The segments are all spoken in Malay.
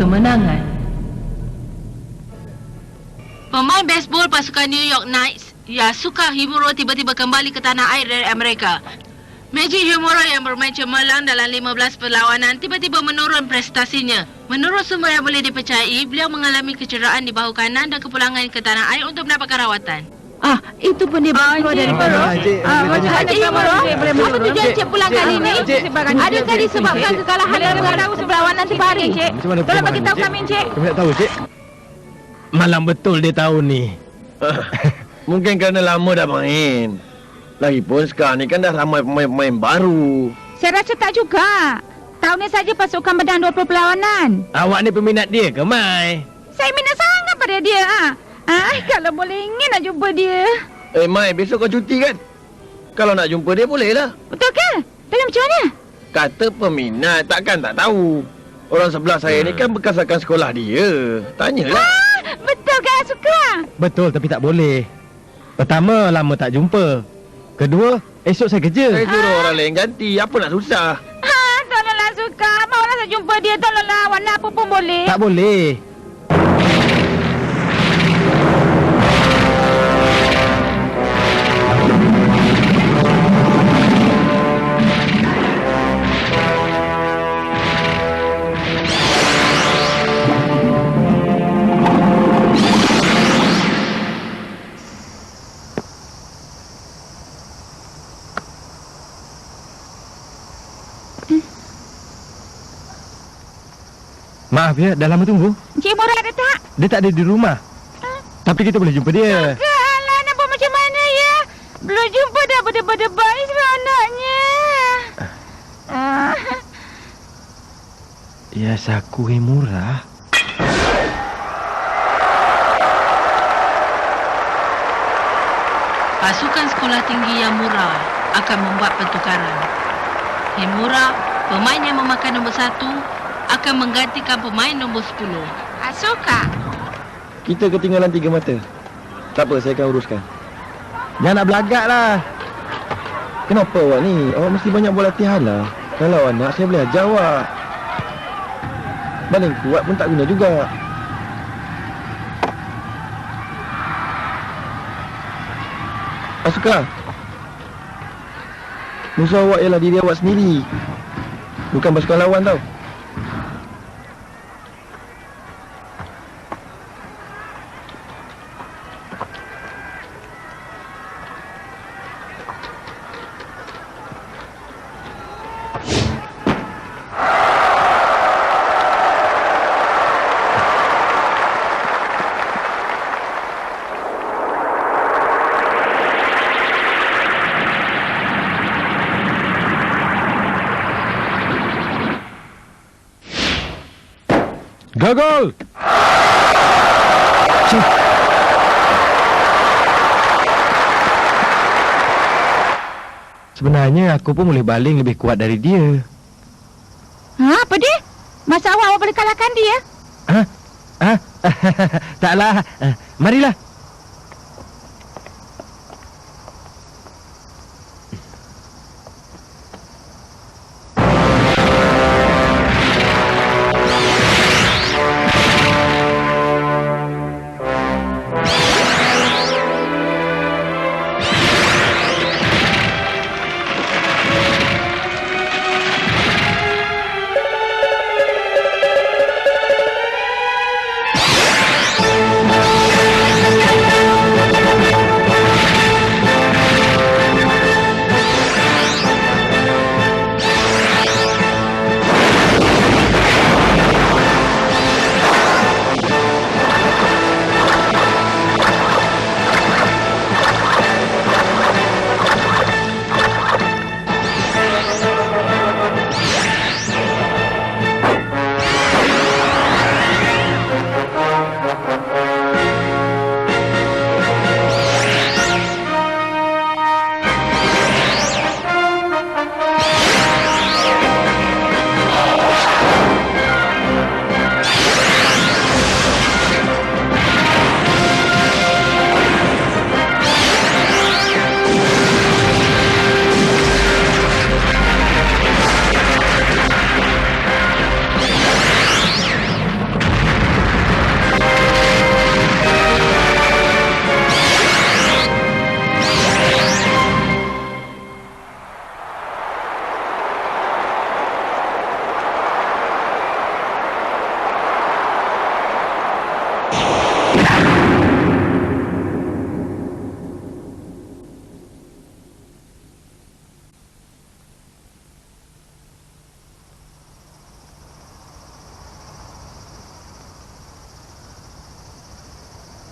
kemenangan. Pemain baseball pasukan New York Knights, Yasuka Himuro tiba-tiba kembali ke tanah air dari Amerika. Meiji Himuro yang bermain cemerlang dalam 15 perlawanan tiba-tiba menurun prestasinya. Menurut sumber yang boleh dipercayai, beliau mengalami kecederaan di bahu kanan dan kepulangan ke tanah air untuk mendapatkan rawatan. Ah, itu pun dia baru keluar dari perut. Ah, Ah, macam mana? Apa tujuan Encik pulang kali ini? Encik. Adakah disebabkan kekalahan dalam perlawanan sebari, Encik? Macam mana Tolong perlawanan, bagi tahu kami, Encik. Kami nak tahu, Cik. Malam betul dia tahu ni. Mungkin kerana lama dah main. Lagipun sekarang ni kan dah ramai pemain-pemain baru. Saya rasa tak juga. Tahun ni saja pasukan menang 20 perlawanan. Awak ni peminat dia ke, Mai? Saya minat sangat pada dia. Ah, ah kalau boleh ingin nak jumpa dia. Eh Mai, besok kau cuti kan? Kalau nak jumpa dia boleh lah. Betul ke? Tapi macam mana? Kata peminat, takkan tak tahu. Orang sebelah saya ni kan bekas akan sekolah dia. Tanyalah. Ah, betul ke suka? Betul tapi tak boleh. Pertama, lama tak jumpa. Kedua, esok saya kerja. Saya suruh orang lain ganti. Apa nak susah? Ha, tolonglah suka. Maulah saya jumpa dia. Tolonglah warna apa pun boleh. Tak boleh. Maaf ya, dah lama tunggu. Encik Murad ada tak? Dia tak ada di rumah. Tapi kita boleh jumpa dia. Alah, nak buat macam mana ya? Belum jumpa dah berdebar-debar ni seronoknya. Ah, Ya, saku yang murah. Pasukan sekolah tinggi yang murah akan membuat pertukaran. Himura, pemain yang memakan nombor satu, akan menggantikan pemain nombor sepuluh. Asuka. Kita ketinggalan tiga mata. Tak apa, saya akan uruskan. Jangan nak belagak lah. Kenapa awak ni? Awak mesti banyak buat latihan lah. Kalau anak, saya boleh ajar awak. Baling kuat pun tak guna juga. Asuka. Musuh awak ialah diri awak sendiri. Bukan pasukan lawan tau. Gagal! Sebenarnya aku pun boleh baling lebih kuat dari dia. Ha, apa dia? Masa awak awak boleh kalahkan dia? Ha? Ha? Taklah. Eh, Marilah.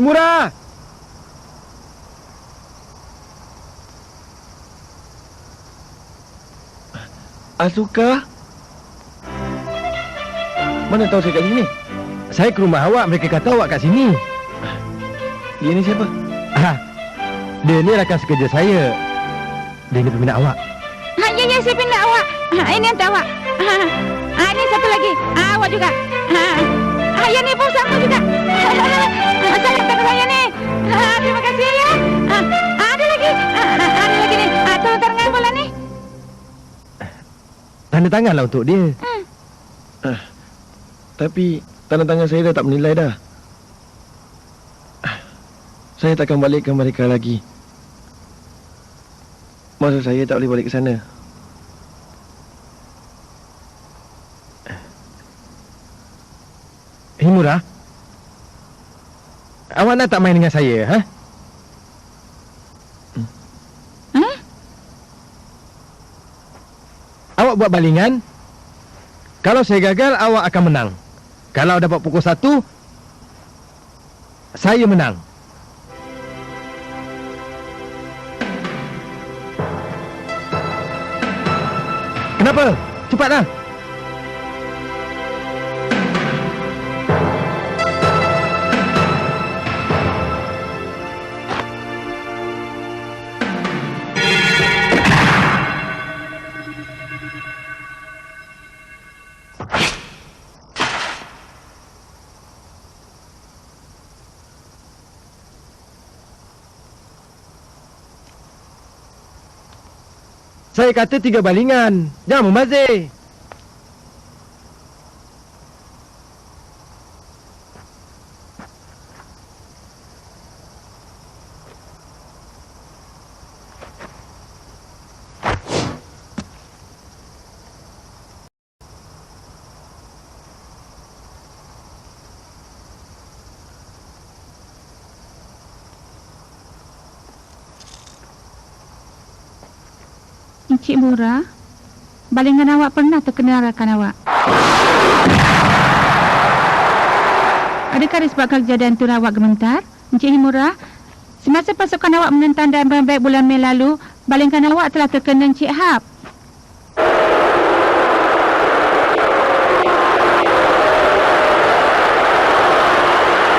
Himura! Asuka? Mana tahu saya kat sini? Saya ke rumah awak, mereka kata awak kat sini. Dia ni siapa? Ah, dia ni rakan sekerja saya. Dia ni peminat awak. Ha, ya, ya, saya pindah awak. Ha, ini hantar awak. Ha, ha, ini satu lagi. Ha, awak juga. Ha, ya, ni pun sama juga. Saya hantar ke saya ni. Ha, terima kasih ya. Ha, ha, ada lagi. Ada lagi ni. Ha, tolong tangan bola ni. Tanda tanganlah untuk dia. Tapi tanda tangan saya dah tak menilai dah. Saya takkan balik ke mereka lagi. Maksud saya tak boleh balik ke sana. Himura? Awak nak tak main dengan saya, ha? Hmm? Awak buat balingan. Kalau saya gagal, awak akan menang. Kalau dapat pukul satu, saya menang. Kenapa? Cepatlah. Saya kata tiga balingan. Jangan membazir. Encik Mura, balingan awak pernah terkena rakan awak. Adakah disebabkan kejadian itu awak gementar? Encik Himura, semasa pasukan awak menentang dan baik bulan Mei lalu, balingan awak telah terkena Encik Hap.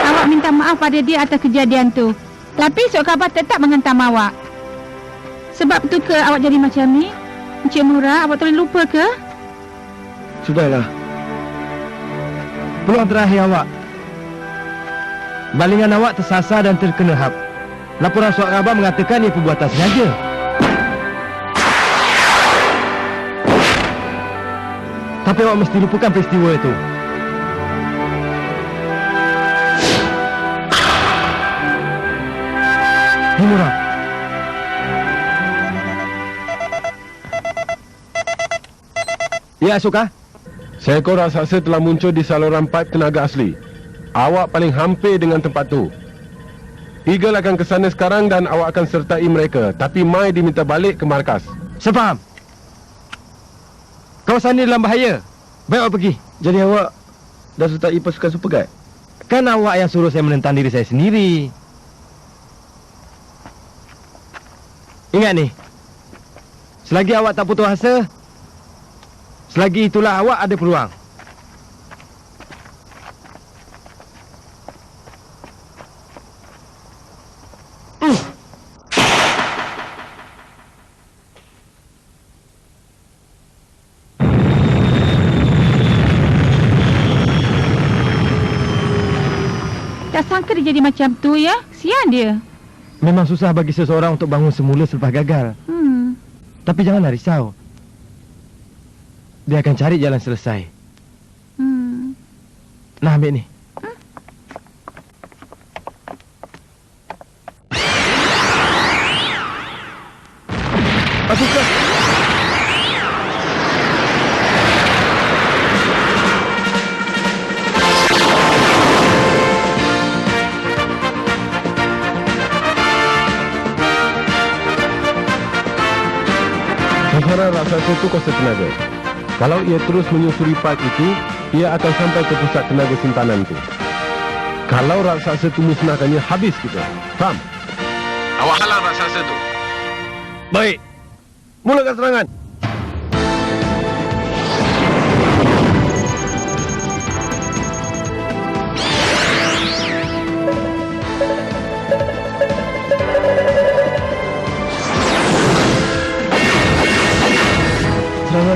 Awak minta maaf pada dia atas kejadian tu. Tapi Sok Khabar tetap menghentam awak. Sebab tu ke awak jadi macam ni? Encik Mura, awak boleh lupa ke? Sudahlah. Peluang terakhir awak. Balingan awak tersasar dan terkena hap. Laporan surat khabar mengatakan ia perbuatan sengaja. Tapi awak mesti lupakan peristiwa itu. Himura. Ya, Asuka. Seekor raksasa telah muncul di saluran pipe tenaga asli. Awak paling hampir dengan tempat tu. Eagle akan ke sana sekarang dan awak akan sertai mereka. Tapi Mai diminta balik ke markas. Saya faham. Kawasan ini dalam bahaya. Baik awak pergi. Jadi awak dah sertai pasukan super guide? Kan awak yang suruh saya menentang diri saya sendiri. Ingat ni. Selagi awak tak putus asa, selagi itulah awak ada peluang. Tak sangka dia jadi macam tu ya. Sian dia. Memang susah bagi seseorang untuk bangun semula selepas gagal. Hmm. Tapi janganlah risau. Dia akan cari jalan selesai. Hmm. Nah, ambil ni. Asuka. Sasaran raksasa itu kuasa tenaga. Kalau ia terus menyusuri pipe itu, ia akan sampai ke pusat tenaga simpanan itu. Kalau raksasa itu musnahkannya, habis kita. Faham? Awak halang raksasa itu. Baik. Mulakan serangan.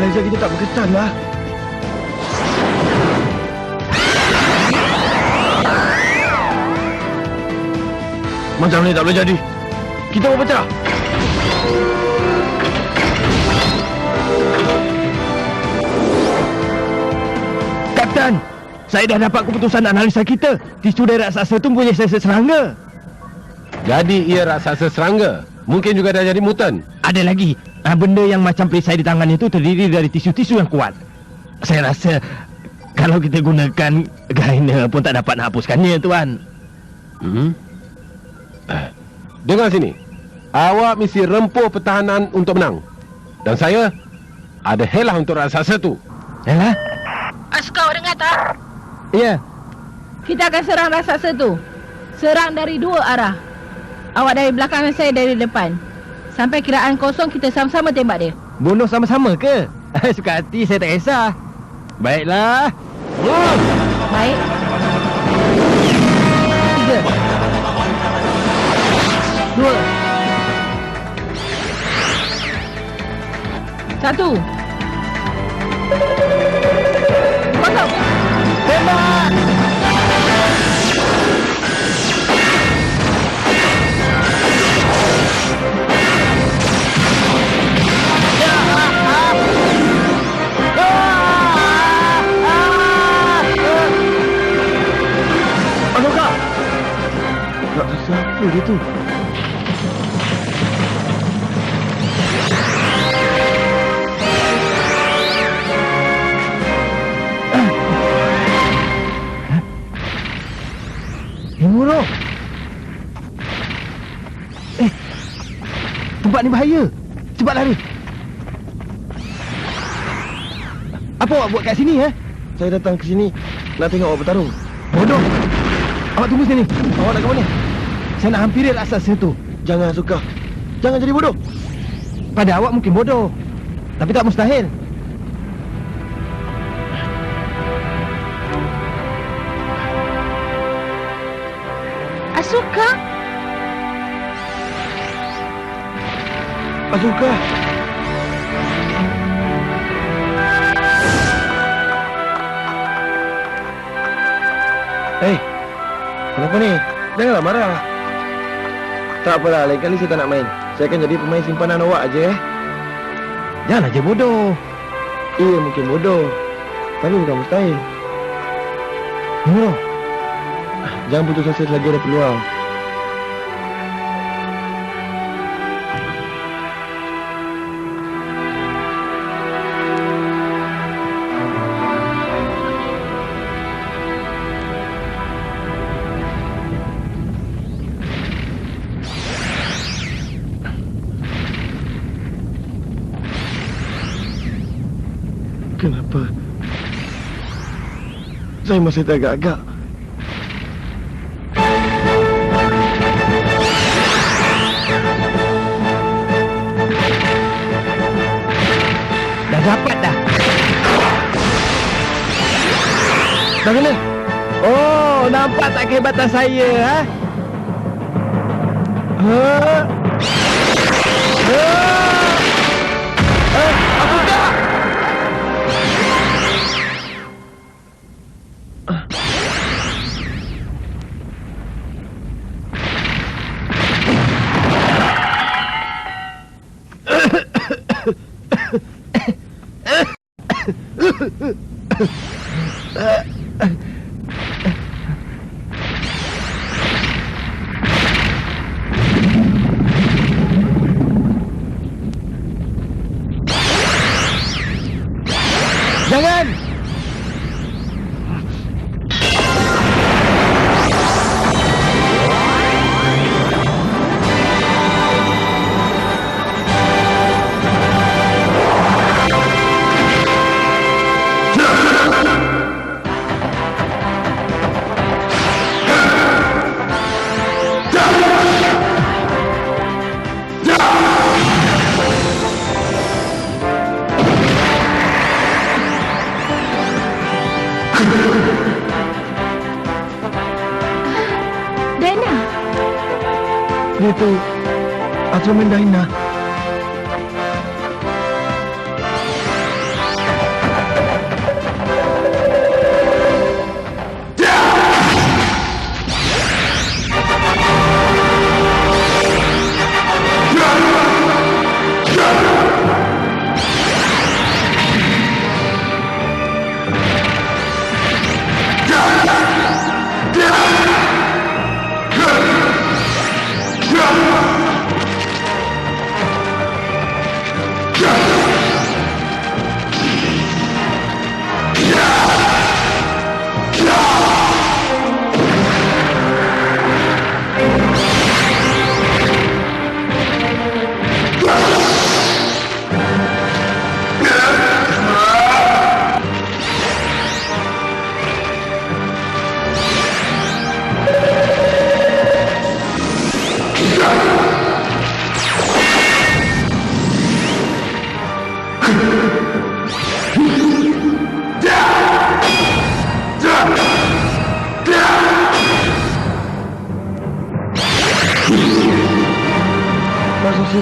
Laser kita tak berkesan lah. Macam ni tak boleh jadi. Kita berpecah. Kapten, saya dah dapat keputusan analisa kita. Tisu dari raksasa tu punya sensor serangga. Jadi ia raksasa serangga. Mungkin juga dah jadi mutant. Ada lagi, ah, benda yang macam perisai di tangan itu terdiri dari tisu-tisu yang kuat. Saya rasa kalau kita gunakan grinder pun tak dapat hapuskannya, Tuan. Hmm? Eh, dengar sini. Awak mesti rempuh pertahanan untuk menang. Dan saya ada helah untuk raksasa tu. Yalah? Asuka awak dengar tak? Ya. Kita akan serang raksasa tu. Serang dari dua arah. Awak dari belakang dan saya dari depan. Sampai kiraan kosong kita sama-sama tembak dia. Bunuh sama-sama ke? Suka hati saya tak kisah. Baiklah. Oh. Baik. Tiga. Dua. Satu. Dia tu? Himuro. Eh. Tempat ni bahaya. Cepat lari. Apa awak buat kat sini, eh? Saya datang ke sini nak tengok awak bertarung. Bodoh. Awak tunggu sini. Awak nak ke mana? Saya nak hampiri raksasa tu. Jangan suka. Jangan jadi bodoh. Pada awak mungkin bodoh. Tapi tak mustahil. Asuka. Asuka. Eh, kenapa ni? Janganlah marah. Tak apalah, lain kali saya tak nak main. Saya akan jadi pemain simpanan awak aja eh. Janganlah je bodoh. Iya mungkin bodoh. Tapi bukan mustahil. Himuro. Jangan putus asa selagi ada peluang. Saya masih teragak-agak. Dah dapat dah. Dah kena? Oh, nampak tak kehebatan saya, ha? Ha? Ha? Jangan!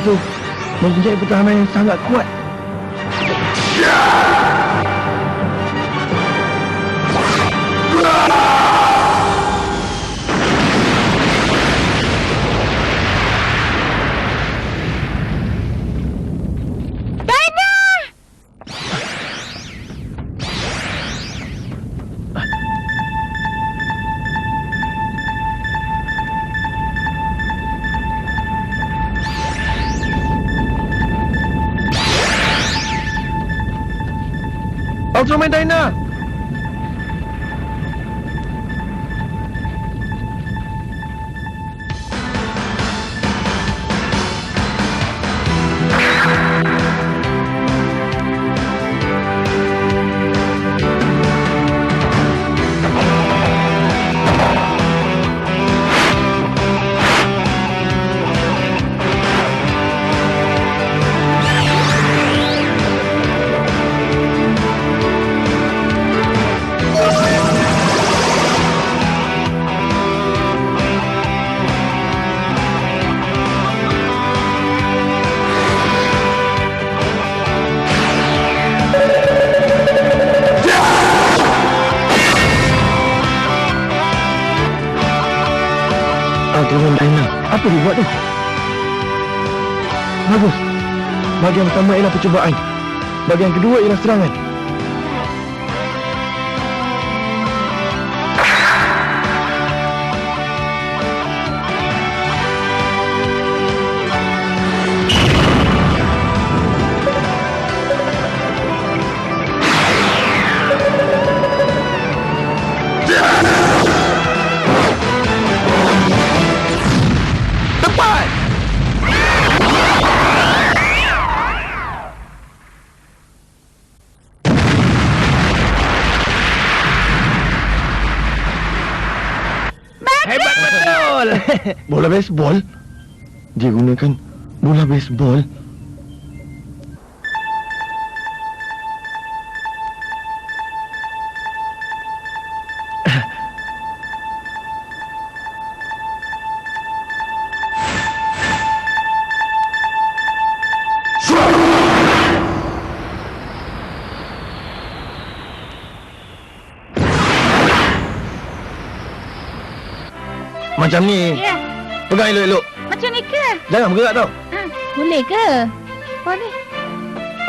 Situ mempunyai pertahanan yang sangat kuat. main Dina. Bahagian pertama ialah percubaan. Bahagian kedua ialah serangan. Bola baseball? Dia gunakan bola baseball? Macam ni. Ya, Pegang elok-elok. macam ni ke? Jangan bergerak tau. Ha, boleh ke? Boleh.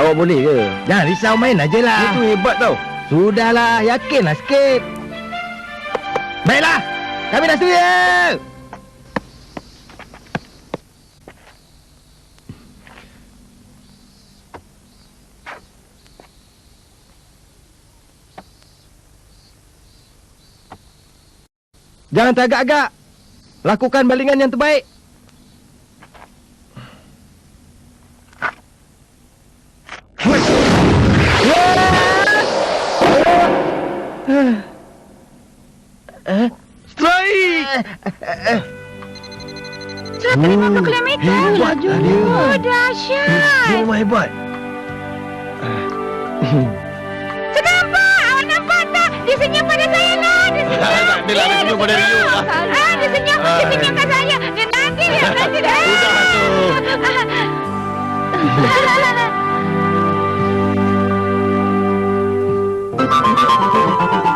Awak boleh ke? Jangan risau main aja lah. Itu hebat tau. Sudahlah, yakinlah sikit. Baiklah, kami dah sedia. Jangan teragak-agak. Lakukan balingan yang terbaik. Strike! Satu lima puluh kilometer. Hebat lah dia. Oh, dahsyat. Dia memang hebat. Sedapa, awak nampak tak? Dia senyum pada saya lah. Dia senyum Tak adalah nak senyum pada Rio lah. Ah, dia senyum, dia senyum kat saya. Dia nanti dia, nanti dia. Sudah tu. Ao 空